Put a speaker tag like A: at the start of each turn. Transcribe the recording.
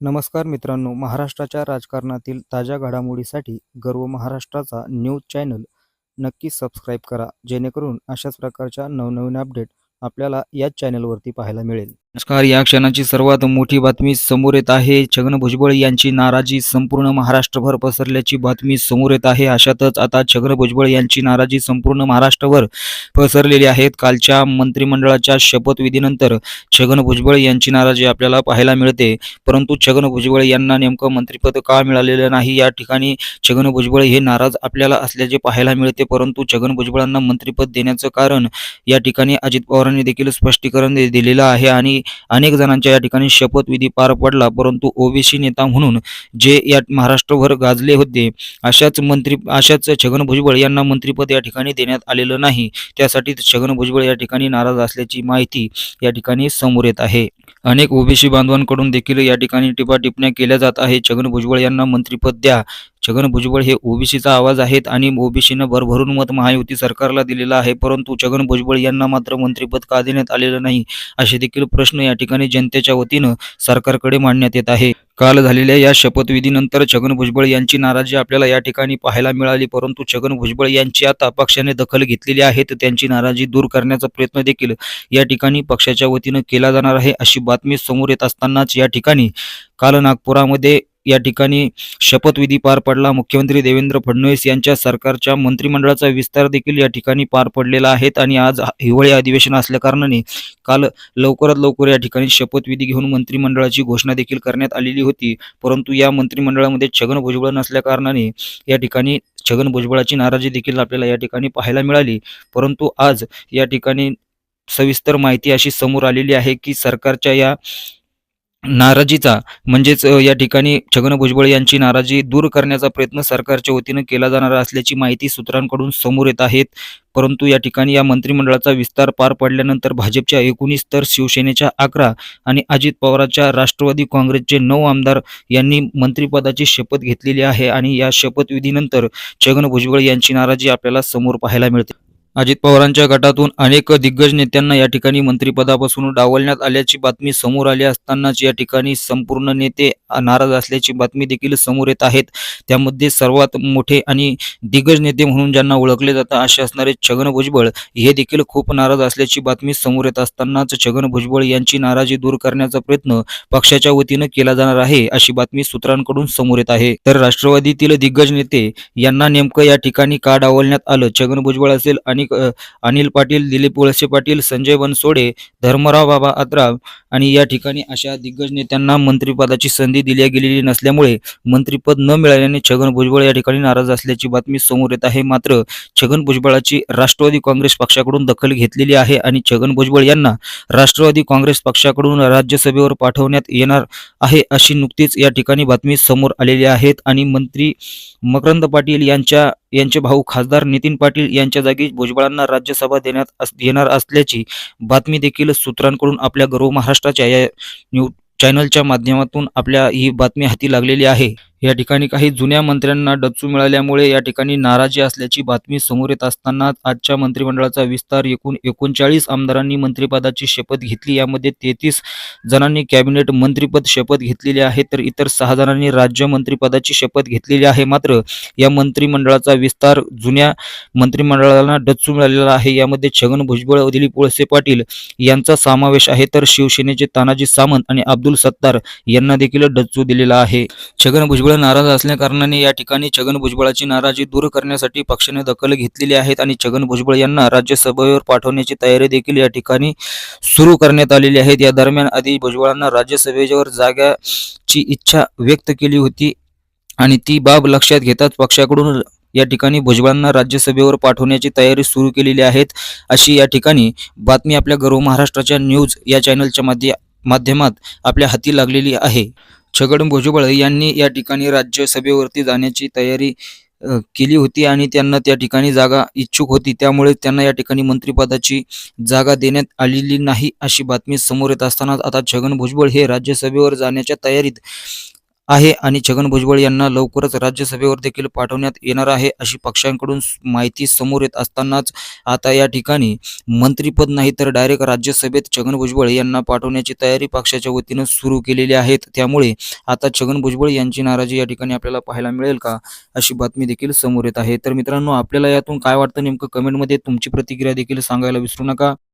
A: नमस्कार मित्रांनो महाराष्ट्राच्या राजकारणातील ताज्या घडामोडीसाठी गर्व महाराष्ट्राचा न्यूज चॅनल नक्की सबस्क्राईब करा जेणेकरून अशाच प्रकारच्या नवनवीन अपडेट आपल्याला याच चॅनलवरती पाहायला मिळेल. नमस्कार या क्षणाची सर्वात मोठी बातमी समोर येत आहे. छगन भुजबळ यांची नाराजी संपूर्ण महाराष्ट्रभर पसरल्याची बातमी समोर येत आहे. अशातच आता छगन भुजबळ यांची नाराजी संपूर्ण महाराष्ट्रभर पसरलेली आहे. कालच्या मंत्रिमंडळाच्या शपथविधीनंतर छगन भुजबळ यांची नाराजी आपल्याला पाहायला मिळते. परंतु छगन भुजबळ यांना नेमकं मंत्रिपद का मिळालेलं नाही? या ठिकाणी छगन भुजबळ हे नाराज आपल्याला असल्याचे पाहायला मिळते. परंतु छगन भुजबळांना मंत्रिपद देण्याचं कारण या ठिकाणी अजित पवारांनी देखील स्पष्टीकरण दिलेलं आहे. आणि अनेक जणांच्या या ठिकाणी शपथविधी पार पडला परंतु ओबीसी नेता म्हणून जे या महाराष्ट्रभर गाजले होते अशाच मंत्री अशाच छगन भुजबळ यांना मंत्रिपद या ठिकाणी देण्यात आलेलं नाही. त्यासाठी छगन भुजबळ या ठिकाणी नाराज असल्याची माहिती या ठिकाणी समोर येत आहे. अनेक ओबीसी बांधवांकडून देखील या ठिकाणी टिपा टिपण्या केल्या जात आहे छगन भुजबळ यांना मंत्रिपद द्या. छगन भुजबळ हे ओबीसीचा आवाज आहेत आणि ओबीसीनं भरभरून मत महायुती सरकारला दिलेलं आहे परंतु छगन भुजबळ यांना मात्र मंत्रिपद का देण्यात आलेलं नाही असे देखील प्रश्न या ठिकाणी जनतेच्या वतीनं सरकारकडे मांडण्यात येत आहे. काल झालेल्या या शपथविधीनंतर छगन भुजबळ यांची नाराजी आपल्याला या ठिकाणी पाहायला मिळाली परंतु छगन भुजबळ यांची आता पक्षाने दखल घेतलेली आहे तर त्यांची नाराजी दूर करण्याचा प्रयत्न देखील या ठिकाणी पक्षाच्या वतीनं केला जाणार आहे अशी बातमी समोर येत असतानाच या ठिकाणी काल नागपुरामध्ये या ठिकाणी शपथविधी पार पडला. मुख्यमंत्री देवेंद्र फडणवीस यांच्या सरकारच्या मंत्रिमंडळाचा विस्तार देखील या ठिकाणी पार पडलेला आहे आणि आज हिवाळी अधिवेशन असल्याकारणाने काल लवकरात लवकर या ठिकाणी शपथविधी घेऊन मंत्रिमंडळाची घोषणा देखील करण्यात आलेली होती. परंतु या मंत्रिमंडळामध्ये छगन भुजबळ नसल्याकारणाने या ठिकाणी छगन भुजबळाची नाराजी देखील आपल्याला या ठिकाणी पाहायला मिळाली. परंतु आज या ठिकाणी सविस्तर माहिती अशी समोर आलेली आहे की सरकारच्या या नाराजीचा म्हणजेच या ठिकाणी छगन भुजबळ यांची नाराजी दूर करण्याचा प्रयत्न सरकारच्या वतीनं केला जाणार असल्याची माहिती सूत्रांकडून समोर येत आहेत. परंतु या ठिकाणी या मंत्रिमंडळाचा विस्तार पार पडल्यानंतर भाजपच्या एकोणीस तर शिवसेनेच्या अकरा आणि अजित पवारांच्या राष्ट्रवादी काँग्रेसचे नऊ आमदार यांनी मंत्रिपदाची शपथ घेतलेली आहे आणि या शपथविधीनंतर छगन भुजबळ यांची नाराजी आपल्याला समोर पाहायला मिळते. अजित पवारांच्या गटातून अनेक दिग्गज नेत्यांना या ठिकाणी मंत्रिपदापासून डावलण्यात आल्याची बातमी समोर आली असतानाच या ठिकाणी संपूर्ण नेते नाराज असल्याची बातमी देखील समोर येत आहेत. त्यामध्ये सर्वात मोठे आणि दिग्गज नेते म्हणून ज्यांना ओळखले जातात असे असणारे छगन भुजबळ हे देखील खूप नाराज असल्याची बातमी समोर येत असतानाच छगन भुजबळ यांची नाराजी दूर करण्याचा प्रयत्न पक्षाच्या वतीनं केला जाणार आहे अशी बातमी सूत्रांकडून समोर येत आहे. तर राष्ट्रवादीतील दिग्गज नेते यांना नेमकं या ठिकाणी का डावलण्यात आलं? छगन भुजबळ असेल आणि अ, अनिल पाटील दिलीप वळसे पाटील संजय बनसोडे धर्मराव बाबा आत्राव आणि या ठिकाणी अशा दिग्गज नेत्यांना मंत्रिपदाची संधी दिली गेलेली नसल्यामुळे मंत्रिपद न मिळाल्याने छगन भुजबळ या ठिकाणी नाराज असल्याची बातमी समोर येत आहे. मात्र छगन भुजबळाची राष्ट्रवादी काँग्रेस पक्षाकडून दखल घेतलेली आहे आणि छगन भुजबळ यांना राष्ट्रवादी काँग्रेस पक्षाकडून राज्यसभेवर पाठवण्यात येणार आहे अशी नुकतीच या ठिकाणी बातमी समोर आलेली आहेत. आणि मंत्री मकरंद पाटील यांच्या यांचे भाऊ खासदार नितीन पाटील यांच्या जागी भुजबळांना राज्यसभा देण्यात अस येणार असल्याची बातमी देखील सूत्रांकडून आपल्या गर्व महाराष्ट्राच्या या न्यूज चॅनलच्या माध्यमातून आपल्या ही बातमी हाती लागलेली आहे. या ठिकाणी काही जुन्या मंत्र्यांना डच्चू मिळाल्यामुळे या ठिकाणी नाराजी असल्याची बातमी समोर येत असताना आजच्या मंत्रिमंडळाचा विस्तार एकूण एकोणचाळीस आमदारांनी मंत्रिपदाची शपथ घेतली. यामध्ये तेहतीस जणांनी कॅबिनेट मंत्रिपद शपथ घेतलेली आहे तर इतर सहा जणांनी राज्य मंत्रिपदाची शपथ घेतलेली आहे. मात्र या मंत्रिमंडळाचा विस्तार जुन्या मंत्रिमंडळाला डच्चू मिळालेला आहे. यामध्ये छगन भुजबळ दिलीप वळसे पाटील यांचा समावेश आहे तर शिवसेनेचे तानाजी सामंत आणि अब्दुल सत्तार यांना देखील डच्चू दिलेला आहे. छगन भुजबळ नाराज असल्याकारणाने या ठिकाणी छगन भुजबळाची नाराजी दूर करण्यासाठी पक्षाने दखल घेतलेली आहेत आणि छगन भुजबळ यांना राज्यसभेवर पाठवण्याची तयारी देखील या ठिकाणी सुरू करण्यात आलेली आहे. या दरम्यान आधी भुजबळांना राज्यसभेवर जागाची इच्छा व्यक्त केली होती आणि ती बाब लक्षात घेताच पक्षाकडून या ठिकाणी भुजबळांना राज्यसभेवर पाठवण्याची तयारी सुरू केलेली आहेत. अशी या ठिकाणी बातमी आपल्या गर्व महाराष्ट्राच्या न्यूज या चॅनलच्या माध्यमात आपल्या हाती लागलेली आहे. छगन भुजबळ यांनी या ठिकाणी राज्यसभेवरती जाण्याची तयारी केली होती आणि त्यांना त्या ठिकाणी जागा इच्छुक होती. त्यामुळे त्यांना या ठिकाणी मंत्रिपदाची जागा देण्यात आलेली नाही अशी बातमी समोर येत असताना आता छगन भुजबळ हे राज्यसभेवर जाण्याच्या तयारीत आहे आणि छगन भुजबळ यांना लवकरच राज्यसभेवर देखील पाठवण्यात येणार आहे अशी पक्षांकडून माहिती समोर येत असतानाच आता या ठिकाणी मंत्रीपद नाही तर डायरेक्ट राज्यसभेत छगन भुजबळ यांना पाठवण्याची तयारी पक्षाच्या वतीनं सुरू केलेली आहेत. त्यामुळे आता छगन भुजबळ यांची नाराजी या ठिकाणी आपल्याला पाहायला मिळेल का अशी बातमी देखील समोर येत आहे. तर मित्रांनो आपल्याला यातून काय वाटतं नेमकं कमेंटमध्ये तुमची प्रतिक्रिया देखील सांगायला विसरू नका.